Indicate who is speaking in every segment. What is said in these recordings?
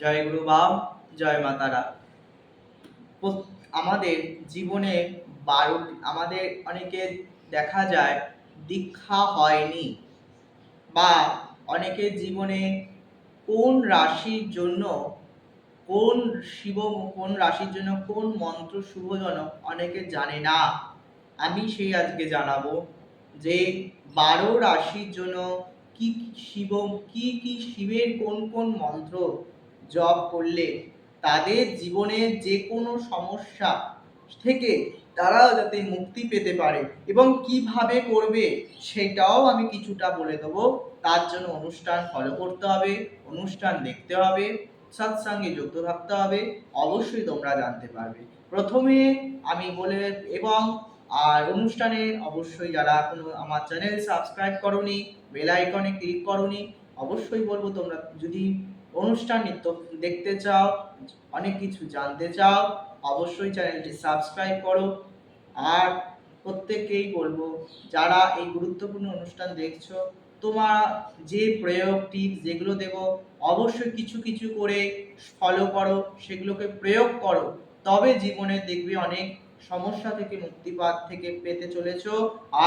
Speaker 1: জয় গুরু বাপ জয় মাতারা আমাদের জীবনে বারো আমাদের অনেকে দেখা যায় দীক্ষা হয়নি বা অনেকের জীবনে কোন রাশির জন্য কোন শিব কোন রাশির জন্য কোন মন্ত্র শুভজনক অনেকে জানে না আমি সেই আজকে জানাবো যে বারো রাশির জন্য কি শিব কি কি শিবের কোন কোন মন্ত্র জব করলে তাদের জীবনের যে কোনো সমস্যা থেকে তারাও যাতে মুক্তি পেতে পারে এবং কিভাবে করবে সেটাও আমি কিছুটা বলে দেবো তার জন্য অনুষ্ঠান ফলো করতে হবে অনুষ্ঠান দেখতে হবে সৎসঙ্গে যুক্ত থাকতে হবে অবশ্যই তোমরা জানতে পারবে প্রথমে আমি বলে এবং আর অনুষ্ঠানে অবশ্যই যারা কোনো আমার চ্যানেল সাবস্ক্রাইব করনি বেল আইকনে ক্লিক করনি অবশ্যই বলবো তোমরা যদি অনুষ্ঠান নিত্য দেখতে চাও অনেক কিছু জানতে চাও অবশ্যই চ্যানেলটি সাবস্ক্রাইব করো আর প্রত্যেককেই বলবো যারা এই গুরুত্বপূর্ণ অনুষ্ঠান দেখছো তোমার যে প্রয়োগ টিপস যেগুলো দেব অবশ্যই কিছু কিছু করে ফলো করো সেগুলোকে প্রয়োগ করো তবে জীবনে দেখবে অনেক সমস্যা থেকে মুক্তিপাত থেকে পেতে চলেছ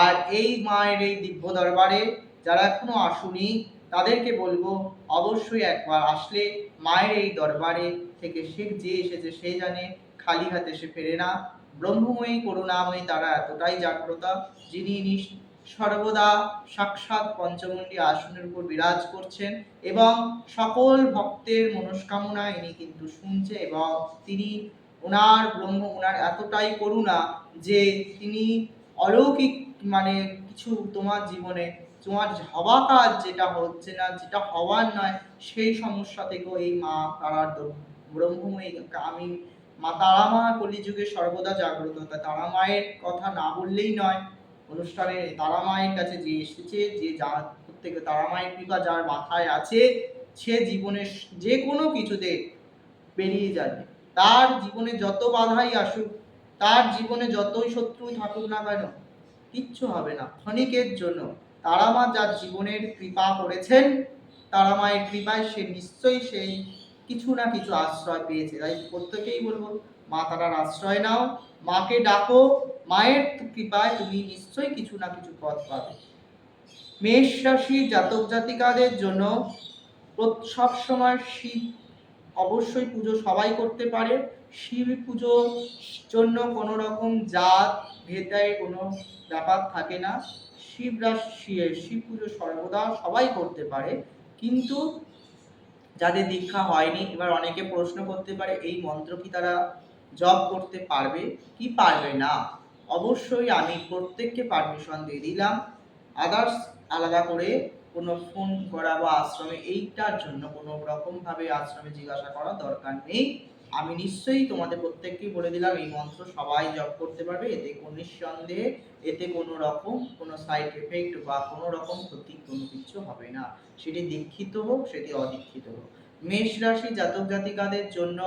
Speaker 1: আর এই মায়ের এই দিব্য দরবারে যারা এখনো আসুনি তাদেরকে বলবো অবশ্যই একবার আসলে মায়ের এই দরবারে থেকে সে যে এসেছে সে জানে খালি হাতে সে ফেরে না ব্রহ্মময়ী করুণাময়ী তারা এতটাই জাগ্রতা যিনি সর্বদা সাক্ষাৎ পঞ্চমন্ডী আসনের উপর বিরাজ করছেন এবং সকল ভক্তের মনস্কামনা ইনি কিন্তু শুনছে এবং তিনি ওনার ব্রহ্ম ওনার এতটাই করুণা যে তিনি অলৌকিক মানে কিছু তোমার জীবনে তোমার হওয়া কাজ যেটা হচ্ছে না যেটা হওয়ার নয় সেই সমস্যা থেকেও এই মা তো ব্রহ্মময়ী আমি মা তারা মা কলিযুগে সর্বদা জাগ্রত তারা মায়ের কথা না বললেই নয় অনুষ্ঠানে তারা মায়ের কাছে যে এসেছে যে যা থেকে তারা মায়ের কৃপা যার মাথায় আছে সে জীবনের যে কোনো কিছুতে বেরিয়ে যাবে তার জীবনে যত বাধাই আসুক তার জীবনে যতই শত্রুই থাকুক না কেন কিচ্ছু হবে না ক্ষণিকের জন্য তারা মা যার জীবনের কৃপা করেছেন তারা মায়ের কৃপায় সে নিশ্চয়ই সেই কিছু না কিছু আশ্রয় পেয়েছে তাই প্রত্যেকেই বলবো মা তারার আশ্রয় নাও মাকে ডাকো মায়ের কৃপায় তুমি নিশ্চয়ই কিছু না কিছু পথ পাবে মেষ রাশি জাতক জাতিকাদের জন্য সব সময় শিব অবশ্যই পুজো সবাই করতে পারে শিব পুজোর জন্য কোনো রকম জাত ভেদায় কোনো ব্যাপার থাকে না শিবরাশি শিব পুজো সর্বদা সবাই করতে পারে কিন্তু যাদের দীক্ষা হয়নি এবার অনেকে প্রশ্ন করতে পারে এই মন্ত্র কি তারা জব করতে পারবে কি পারবে না অবশ্যই আমি প্রত্যেককে পারমিশন দিয়ে দিলাম আদার্স আলাদা করে কোনো ফোন করা বা আশ্রমে এইটার জন্য কোনো রকমভাবে আশ্রমে জিজ্ঞাসা করা দরকার নেই আমি নিশ্চয়ই তোমাদের প্রত্যেককেই বলে দিলাম এই মন্ত্র সবাই জপ করতে পারবে এতে কোনো নিঃসন্দেহে এতে কোনো রকম কোনো সাইড এফেক্ট বা কোনো রকম ক্ষতি কোনো কিছু হবে না সেটি দীক্ষিত হোক সেটি অদীক্ষিত হোক মেষ রাশি জাতক জাতিকাদের জন্য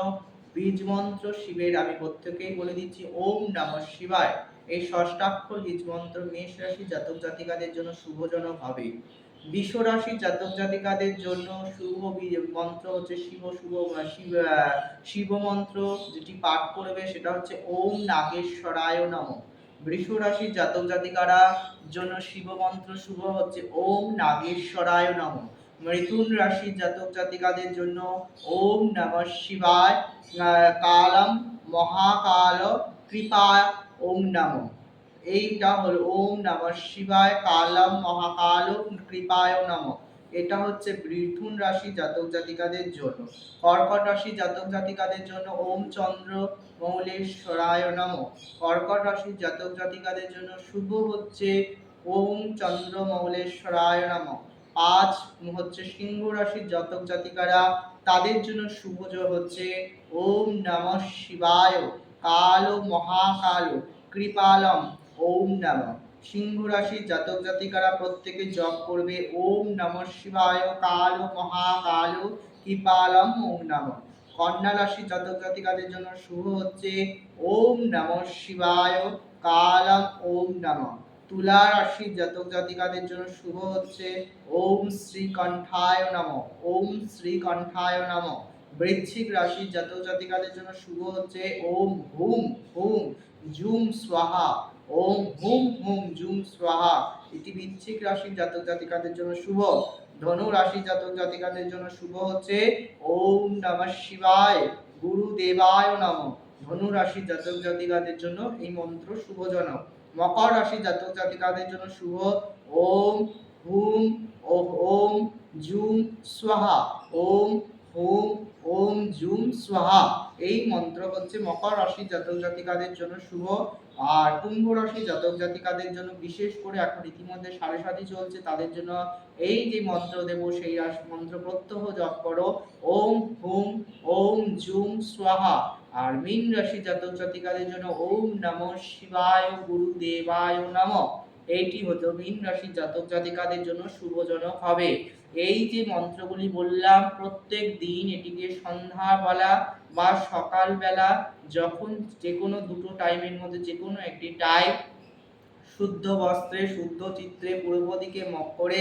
Speaker 1: বীজ মন্ত্র শিবের আমি প্রত্যেকেই বলে দিচ্ছি ওম নম শিবায় এই ষষ্ঠাক্ষর বীজ মন্ত্র মেষ রাশি জাতক জাতিকাদের জন্য শুভজনক হবে বিশ্বরাশি জাতক জাতিকাদের জন্য শুভ মন্ত্র হচ্ছে শিব শুভ শিব শিব মন্ত্র যেটি পাঠ করবে সেটা হচ্ছে ওম নাগেশ্বরায় নম বৃষরাশি রাশির জাতক জাতিকারা জন্য শিব মন্ত্র শুভ হচ্ছে ওম নাগেশ্বরায় নম মৃতুন রাশির জাতক জাতিকাদের জন্য ওম নম শিবায় কালম মহাকাল কৃপা ওম নমঃ এইটা হলো ওম নম শিবায় কালম মহাকাল কৃপায় নম এটা হচ্ছে বৃথুন রাশি জাতক জাতিকাদের জন্য কর্কট রাশি জাতক জাতিকাদের জন্য ওম চন্দ্র মৌলেশ্বরায় নম কর্কট রাশির জাতক জাতিকাদের জন্য শুভ হচ্ছে ওম চন্দ্র মৌলেশ্বরায় নম পাঁচ হচ্ছে সিংহ রাশির জাতক জাতিকারা তাদের জন্য শুভ হচ্ছে ওম নম শিবায় কাল মহাকাল কৃপালম ওম নাম সিংহ রাশি জাতক জাতিকারা প্রত্যেকে জপ করবে ওম নম শিবায় কালো মহাকালো কৃপালম ওম নাম কন্যা রাশি জাতক জাতিকাদের জন্য শুভ হচ্ছে ওম নম শিবায় কালম ওম নম তুলা রাশি জাতক জাতিকাদের জন্য শুভ হচ্ছে ওম শ্রী কণ্ঠায় নম ওম শ্রী কণ্ঠায় নম বৃশ্চিক রাশি জাতক জাতিকাদের জন্য শুভ হচ্ছে ওম হুম হুম জুম স্বাহা ওম হুম হুম জুম স্বাহা এটি বৃশ্চিক রাশির জাতক জাতিকাদের জন্য শুভ ধনু রাশি জাতক জাতিকাদের জন্য শুভ হচ্ছে ওম নম শিবায় গুরু দেবায় নম ধনু রাশি জাতক জাতিকাদের জন্য এই মন্ত্র শুভজনক মকর রাশি জাতক জাতিকাদের জন্য শুভ ওম হুম ওম জুম স্বাহা ওম হুম ওম জুম স্বাহা এই মন্ত্র হচ্ছে মকর রাশি জাতক জাতিকাদের জন্য শুভ আর কুম্ভ রাশি জাতক জাতিকাদের জন্য বিশেষ করে এখন ইতিমধ্যে সাড়ে সাতই চলছে তাদের জন্য এই যে মন্ত্র দেব সেই মন্ত্র প্রত্যহ জপ করো ওম হুম ওম জুম স্বাহা আর মীন রাশি জাতক জাতিকাদের জন্য ওম নম শিবায় গুরু দেবায় নম এইটি হলো মীন রাশি জাতক জাতিকাদের জন্য শুভজনক হবে এই যে মন্ত্রগুলি বললাম প্রত্যেক দিন এটিকে সন্ধ্যাবেলা বা সকালবেলা যখন যে কোনো দুটো টাইমের মধ্যে যে কোনো একটি টাইম শুদ্ধ বস্ত্রে শুদ্ধ চিত্রে পূর্ব দিকে করে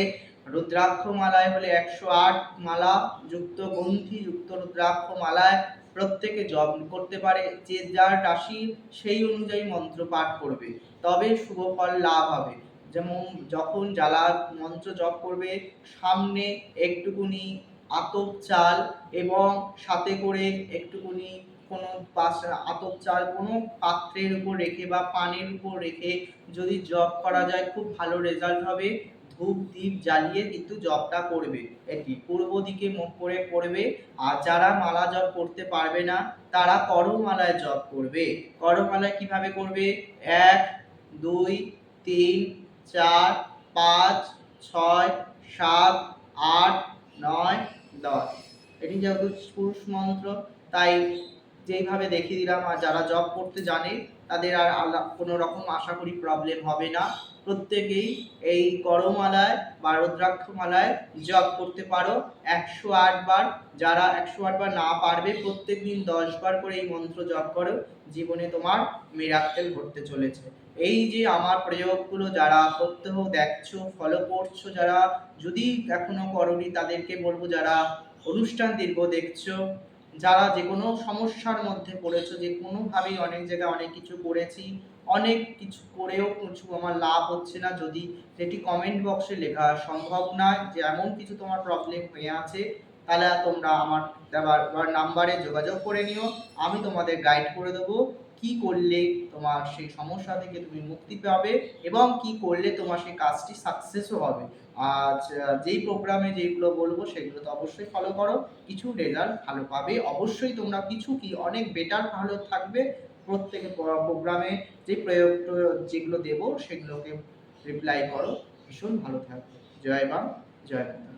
Speaker 1: রুদ্রাক্ষ মালায় হলে একশো আট মালা যুক্ত গ্রন্থি যুক্ত রুদ্রাক্ষ মালায় প্রত্যেকে জপ করতে পারে যে যার রাশি সেই অনুযায়ী মন্ত্র পাঠ করবে তবে শুভ ফল লাভ হবে যেমন যখন জ্বালা মন্ত্র জপ করবে সামনে একটুকুনি আতপ চাল এবং সাথে করে একটুকুনি কোনো পাস আতপ চাল কোনো পাত্রের উপর রেখে বা পানের উপর রেখে যদি জব করা যায় খুব ভালো রেজাল্ট হবে ধূপ দ্বীপ জ্বালিয়ে কিন্তু জবটা করবে এটি পূর্ব দিকে মুখ করে করবে আর যারা মালা জব করতে পারবে না তারা করমালায় জব করবে করমালায় কিভাবে করবে এক দুই তিন চার পাঁচ ছয় সাত আট নয় দেওয়া এটি যেহেতু পুরুষ মন্ত্র তাই যেইভাবে দেখিয়ে দিলাম আর যারা জব করতে জানে তাদের আর আল্লাহ কোনো রকম আশা করি প্রবলেম হবে না প্রত্যেকেই এই করমালায় বা রুদ্রাক্ষমালায় জপ করতে পারো একশো বার যারা একশো বার না পারবে প্রত্যেক দিন দশবার করে এই মন্ত্র জব করো জীবনে তোমার মিরাক্কেল ঘটতে চলেছে এই যে আমার প্রয়োগগুলো যারা প্রত্যহ দেখছো ফলো করছো যারা যদি এখনো করি তাদেরকে বলবো যারা অনুষ্ঠান দীর্ঘ দেখছো যারা যে কোনো সমস্যার মধ্যে পড়েছো যে কোনোভাবেই অনেক জায়গায় অনেক কিছু করেছি অনেক কিছু করেও কিছু আমার লাভ হচ্ছে না যদি সেটি কমেন্ট বক্সে লেখা সম্ভব না যে এমন কিছু তোমার প্রবলেম হয়ে আছে তাহলে তোমরা আমার নাম্বারে যোগাযোগ করে নিও আমি তোমাদের গাইড করে দেবো কি করলে তোমার সেই সমস্যা থেকে তুমি মুক্তি পাবে এবং কি করলে তোমার সেই কাজটি সাকসেসও হবে আজ যেই প্রোগ্রামে যেগুলো বলবো সেগুলো তো অবশ্যই ফলো করো কিছু রেজাল্ট ভালো পাবে অবশ্যই তোমরা কিছু কি অনেক বেটার ভালো থাকবে প্রত্যেক প্রোগ্রামে যে প্রয়োগ যেগুলো দেবো সেগুলোকে রিপ্লাই করো ভীষণ ভালো থাকবে জয় বাং জয়